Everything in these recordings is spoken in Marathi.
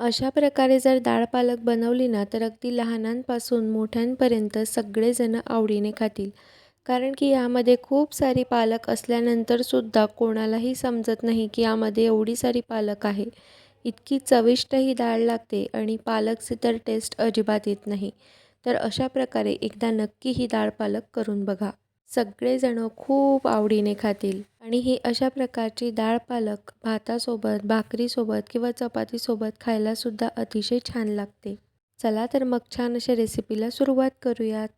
अशा प्रकारे जर डाळ पालक बनवली ना तर अगदी लहानांपासून मोठ्यांपर्यंत सगळेजण आवडीने खातील. कारण की यामध्ये खूप सारी पालक असल्यानंतरसुद्धा कोणालाही समजत नाही की यामध्ये एवढी सारी पालक आहे. इतकी चविष्ट ही डाळ लागते आणि पालकचे तर टेस्ट अजिबात येत नाही. तर अशा प्रकारे एकदा नक्की ही डाळ पालक करून बघा. सगळेजणं खूप आवडीने खातील. आणि ही अशा प्रकारची डाळ पालक भातासोबत भाकरीसोबत किंवा चपातीसोबत खायलासुद्धा अतिशय छान लागते. चला तर मग छान अशा रेसिपीला सुरुवात करूयात.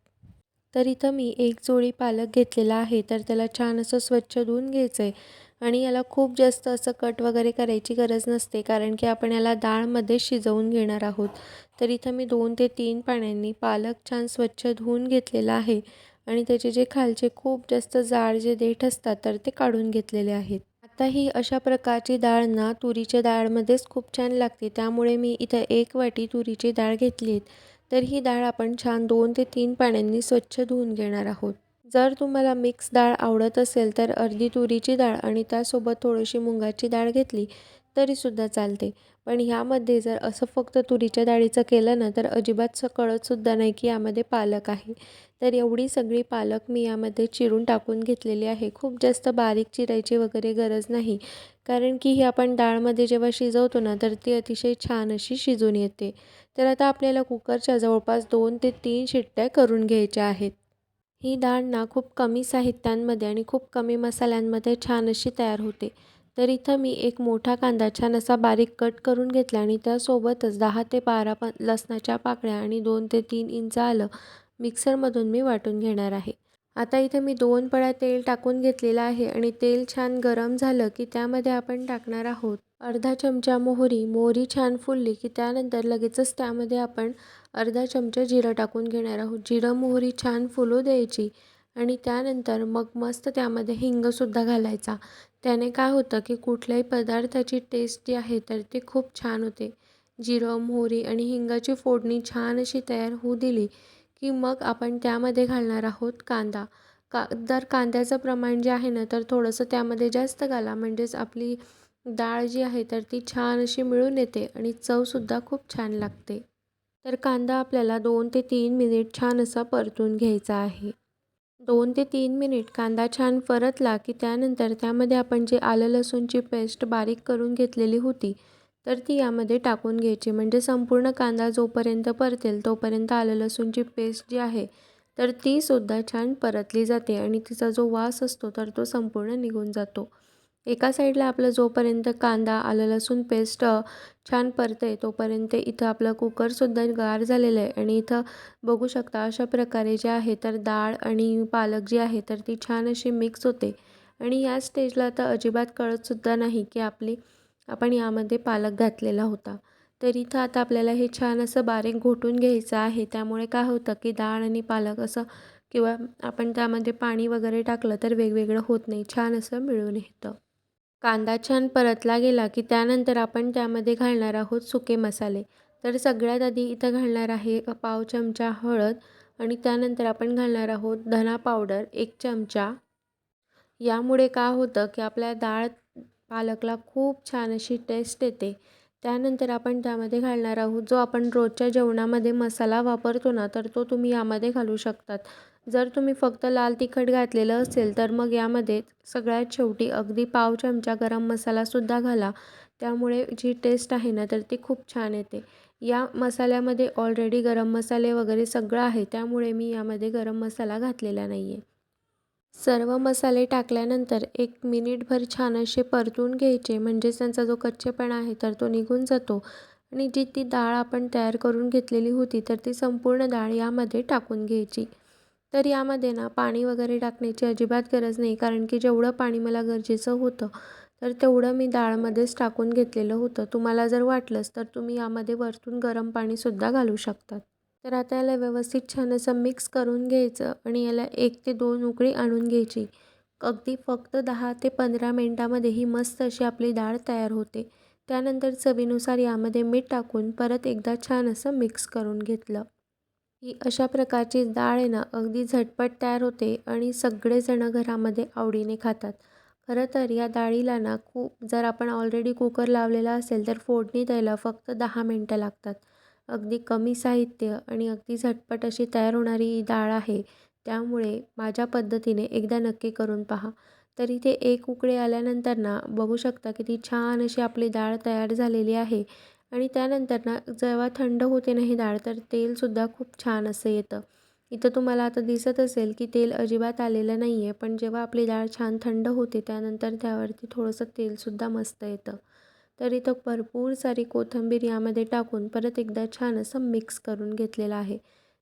तर इथं मी एक जोडी पालक घेतलेला आहे तर त्याला छान असं स्वच्छ धुवून घ्यायचं आहे आणि याला खूप जास्त असं कट वगैरे करायची गरज नसते कारण की आपण याला डाळमध्ये शिजवून घेणार आहोत. तर इथं मी दोन ते तीन पाण्यांनी पालक छान स्वच्छ धुवून घेतलेला आहे. आणि त्याचे जे खालचे खूप जास्त जाड जे देठ असतात तर ते काढून घेतलेले आहेत. आता ही अशा प्रकारची डाळ ना तुरीच्या डाळमध्येच खूप छान लागते. त्यामुळे मी इथं एक वाटी तुरीची डाळ घेतली आहे तर ही डाळ आपण छान दोन ते तीन पाण्यांनी स्वच्छ धुवून घेणार आहोत. जर तुम्हाला मिक्स डाळ आवडत असेल तर अर्धी तुरीची डाळ आणि त्यासोबत थोडीशी मुगाची डाळ घेतली तरीसुद्धा चालते. पण ह्यामध्ये जर असं फक्त तुरीच्या डाळीचं केलं ना तर अजिबात कळतसुद्धा नाही की यामध्ये पालक आहे. तर एवढी सगळी पालक मी यामध्ये चिरून टाकून घेतलेली आहे. खूप जास्त बारीक चिरायची वगैरे गरज नाही. कारण की ही आपण डाळमध्ये जेव्हा शिजवतो ना तर ती अतिशय छान अशी शिजून येते. तर आता आपल्याला कुकरच्या जवळपास दोन ते तीन शिट्ट्या करून घ्यायच्या आहेत. ही डाळ ना खूप कमी साहित्यांमध्ये आणि खूप कमी मसाल्यांमध्ये छान अशी तयार होते. तर इथं मी एक मोठा कांदा छान असा बारीक कट करून घेतला आणि त्यासोबतच दहा ते बारा प लसणाच्या पाकळ्या आणि दोन ते तीन इंच आलं मिक्सरमधून मी वाटून घेणार आहे. आता इथे मी दोन पळ्या तेल टाकून घेतलेलं आहे आणि तेल छान गरम झालं की त्यामध्ये आपण टाकणार आहोत. अर्धा चमचा मोहरी मोहरी छान फुलली की त्यानंतर लगेचच त्यामध्ये आपण अर्धा चमचा जिरं टाकून घेणार आहोत. जिरं मोहरी छान फुलू द्यायची आणि त्यानंतर मग मस्त त्यामध्ये हिंगसुद्धा घालायचा. त्याने काय होतं की कुठल्याही पदार्थाची टेस्ट जी आहे तर ती खूप छान होते. जिरं मोहरी आणि हिंगाची फोडणी छान अशी तयार होऊ दिली की मग आपण त्यामध्ये घालणार आहोत कांदा. का तर कांद्याचं प्रमाण जे आहे ना तर थोडंसं त्यामध्ये जास्त घाला. म्हणजेच आपली डाळ जी आहे तर ती छान अशी मिळून येते आणि चवसुद्धा खूप छान लागते. तर कांदा आपल्याला दोन ते तीन मिनिट छान असा परतून घ्यायचा आहे. दोन ते तीन मिनिट कांदा छान परतला की त्यानंतर त्यामध्ये आपण जे आलं लसूणची पेस्ट बारीक करून घेतलेली होती तर ती यामध्ये टाकून घ्यायची. म्हणजे संपूर्ण कांदा जोपर्यंत परतेल तोपर्यंत आलं लसूणची पेस्ट जी आहे तर तीसुद्धा छान परतली जाते आणि तिचा जो वास असतो तर तो संपूर्ण निघून जातो. एका साईडला आपलं जोपर्यंत कांदा आलं लसूण पेस्ट छान परते तोपर्यंत इथं आपलं कुकरसुद्धा गार झालेलं आहे. आणि इथं बघू शकता अशा प्रकारे जे आहे तर डाळ आणि पालक जी आहे तर ती छान अशी मिक्स होते. आणि या स्टेजला तर अजिबात कळतसुद्धा नाही की आपली आपण यामध्ये पालक घातलेला होता. तर इथं आता आपल्याला हे छान असं बारीक घोटून घ्यायचं आहे. त्यामुळे काय होतं की डाळ आणि पालक असं किंवा आपण त्यामध्ये पाणी वगैरे टाकलं तर वेगवेगळं होत नाही. छान असं मिळून येतं. कांदा छान परतला गेला की त्यानंतर आपण त्यामध्ये घालणार आहोत सुके मसाले. तर सगळ्यात आधी इथं घालणार आहे पाव चमचा हळद आणि त्यानंतर आपण घालणार आहोत धना पावडर एक चमचा. यामुळे का होतं की आपल्या डाळ पालकला खूप छान अशी टेस्ट येते. त्यानंतर आपण त्यामध्ये घालणार आहोत जो आपण रोजच्या जेवणामध्ये मसाला वापरतो ना तर तो तुम्ही यामध्ये घालू शकतात. जर तुम्ही फक्त लाल तिखट घातलेलं असेल तर मग यामध्ये सगळ्यात शेवटी अगदी पाव चमचा गरम मसालासुद्धा घाला. त्यामुळे जी टेस्ट आहे ना तर ती खूप छान येते. या मसाल्यामध्ये ऑलरेडी गरम मसाले वगैरे सगळं आहे त्यामुळे मी यामध्ये गरम मसाला घातलेला नाही आहे सर्व मसाले टाकल्यानंतर एक मिनिटभर छान असे परतून घ्यायचे. म्हणजेच त्यांचा जो कच्चेपणा आहे तर तो निघून जातो. आणि जी ती डाळ आपण तयार करून घेतलेली होती तर ती संपूर्ण डाळ यामध्ये टाकून घ्यायची. तर यामध्ये ना पाणी वगैरे टाकण्याची अजिबात गरज नाही कारण की जेवढं पाणी मला गरजेचं होतं तर तेवढं मी डाळमध्येच टाकून घेतलेलं होतं. तुम्हाला जर वाटलंच तर तुम्ही यामध्ये वरतून गरम पाणीसुद्धा घालू शकतात. तर आता याला व्यवस्थित छान असं मिक्स करून घ्यायचं आणि याला एक ते दोन उकळी आणून घ्यायची. अगदी फक्त दहा ते पंधरा मिनटामध्ये ही मस्त अशी आपली डाळ तयार होते. त्यानंतर चवीनुसार यामध्ये मीठ टाकून परत एकदा छान असं मिक्स करून घेतलं. ही अशा प्रकारची डाळ आहे ना अगदी झटपट तयार होते आणि सगळेजणं घरामध्ये आवडीने खातात. खरं तर या डाळीला ना खूप जर आपण ऑलरेडी कुकर लावलेला असेल तर फोडणी द्यायला फक्त दहा मिनटं लागतात. अगदी कमी साहित्य आणि अगदी झटपट अशी तयार होणारी ही डाळ आहे. त्यामुळे माझ्या पद्धतीने एकदा नक्की करून पहा. तर इथे एक उकळी आल्यानंतर ना बघू शकता किती छान अशी आपली डाळ तयार झालेली आहे. आणि त्यानंतर ना जेव्हा थंड होते ना ही डाळ तर तेलसुद्धा खूप छान असं येतं. इथं तुम्हाला आता दिसत असेल की तेल अजिबात आलेलं नाही आहे पण जेव्हा आपली डाळ छान थंड होते त्यानंतर त्यावरती थोडंसं तेलसुद्धा मस्त येतं. तर इथं भरपूर सारी कोथिंबीर यामध्ये टाकून परत एकदा छान असं मिक्स करून घेतलेलं आहे.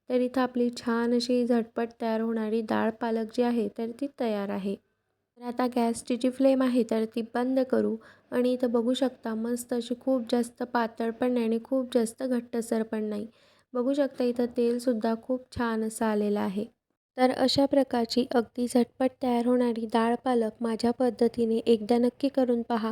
तर इथं आपली छान अशी झटपट तयार होणारी डाळ पालक जी आहे तर ती तयार आहे. तर आता गॅसची जी फ्लेम आहे तर ती बंद करू आणि इथं बघू शकता मस्त अशी खूप जास्त पातळ पण नाही आणि खूप जास्त घट्टसर पण नाही. बघू शकता इथं तेलसुद्धा खूप छान असं आलेलं आहे. तर अशा प्रकारची अगदी झटपट तयार होणारी डाळ पालक माझ्या पद्धतीने एकदा नक्की करून पहा.